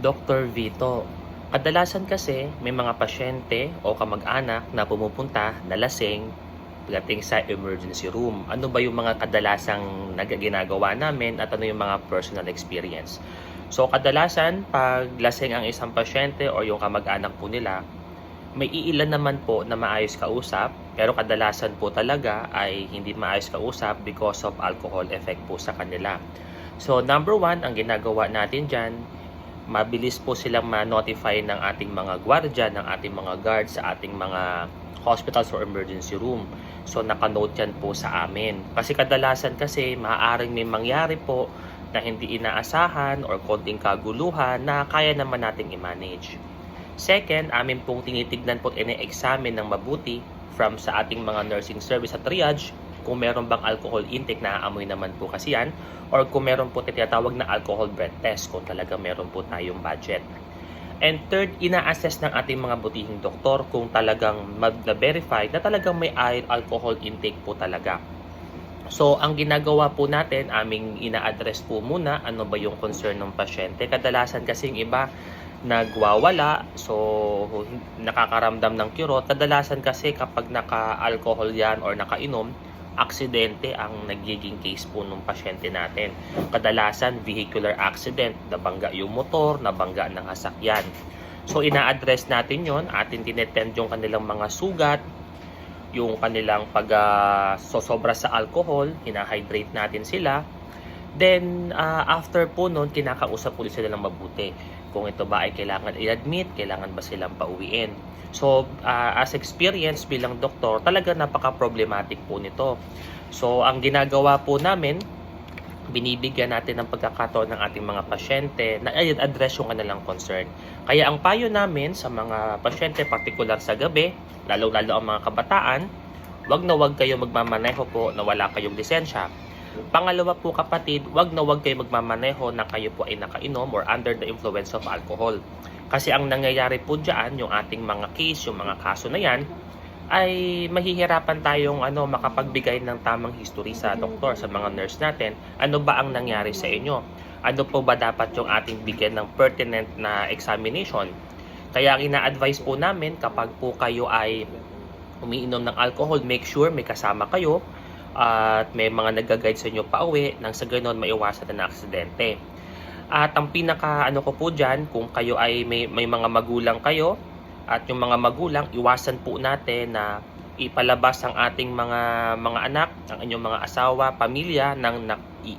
Dr. Vito, kadalasan kasi may mga pasyente o kamag-anak na pumupunta na lasing pagdating sa emergency room. Ano ba yung mga kadalasang nag- ginagawa namin at ano yung mga personal experience? So kadalasan pag lasing ang isang pasyente o yung kamag-anak po nila, may iilan naman po na maayos kausap pero kadalasan po talaga ay hindi maayos kausap because of alcohol effect po sa kanila. So number one, ang ginagawa natin dyan, mabilis po silang ma-notify ng ating mga gwardya, ng ating mga guards sa ating mga hospitals or emergency room. So nakanote yan po sa amin. Kasi kadalasan kasi maaaring may mangyari po na hindi inaasahan or konting kaguluhan na kaya naman nating i-manage. Second, amin pong tinitignan po at ine-examine ng mabuti from sa ating mga nursing service at triage kung meron bang alcohol intake na aamoy naman po kasi yan or kung meron po tinatawag na alcohol breath test kung talaga meron po tayong budget. And third, ina-assess ng ating mga butihing doktor kung talagang mag-verify na talagang may al- alcohol intake po talaga. So, ang ginagawa po natin, aming ina-address po muna ano ba yung concern ng pasyente. Kadalasan kasing iba nagwawala, so nakakaramdam ng kirot. Kadalasan kasi kapag naka-alcohol yan or nakainom, aksidente ang nagiging case po ng pasyente natin. Kadalasan, vehicular accident, nabangga yung motor, nabangga ng sasakyan. So, ina-address natin yon atin tinetend yung kanilang mga sugat, yung kanilang pag sosobra sa alcohol, hinahydrate natin sila. Then, ah, after po nun, kinakausap ulit sila ng mabuti. Kung ito ba ay kailangan i-admit, kailangan ba silang pauwiin. So, ah, as experience bilang doktor, talaga napaka-problematic po nito. So, ang ginagawa po namin, binibigyan natin ng pagkakataon ng ating mga pasyente na i-address yung kanilang concern. Kaya ang payo namin sa mga pasyente, particular sa gabi, lalo-lalo ang mga kabataan, wag na wag kayo magmamaneho po na wala kayong lisensya. Pangalawa po kapatid, wag na wag kayo magmamaneho na kayo po ay nakainom or under the influence of alcohol. Kasi ang nangyayari po dyan, yung ating mga case, yung mga kaso na yan, ay mahihirapan tayong ano makapagbigay ng tamang history sa doktor, sa mga nurse natin. Ano ba ang nangyari sa inyo? Ano po ba dapat yung ating bigyan ng pertinent na examination? Kaya ina-advise po namin kapag po kayo ay umiinom ng alcohol, make sure may kasama kayo at may mga nag-guide sa inyo pa uwi nang sa ganon maiwasan na aksidente. At ang pinaka ano ko po dyan, kung kayo ay may, may mga magulang kayo, at yung mga magulang, iwasan po natin na ipalabas ang ating mga mga anak, ang inyong mga asawa, pamilya nang na,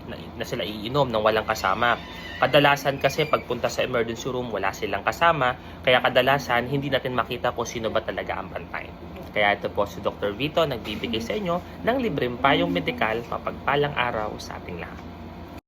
na, na sila iinom nang walang kasama. Kadalasan kasi pagpunta sa emergency room, wala silang kasama, kaya kadalasan hindi natin makita kung sino ba talaga ang bantay. Kaya ito po si Dr. Vito nagbibigay sa inyo ng libreng payong medikal mapagpalang araw sa ating lahat.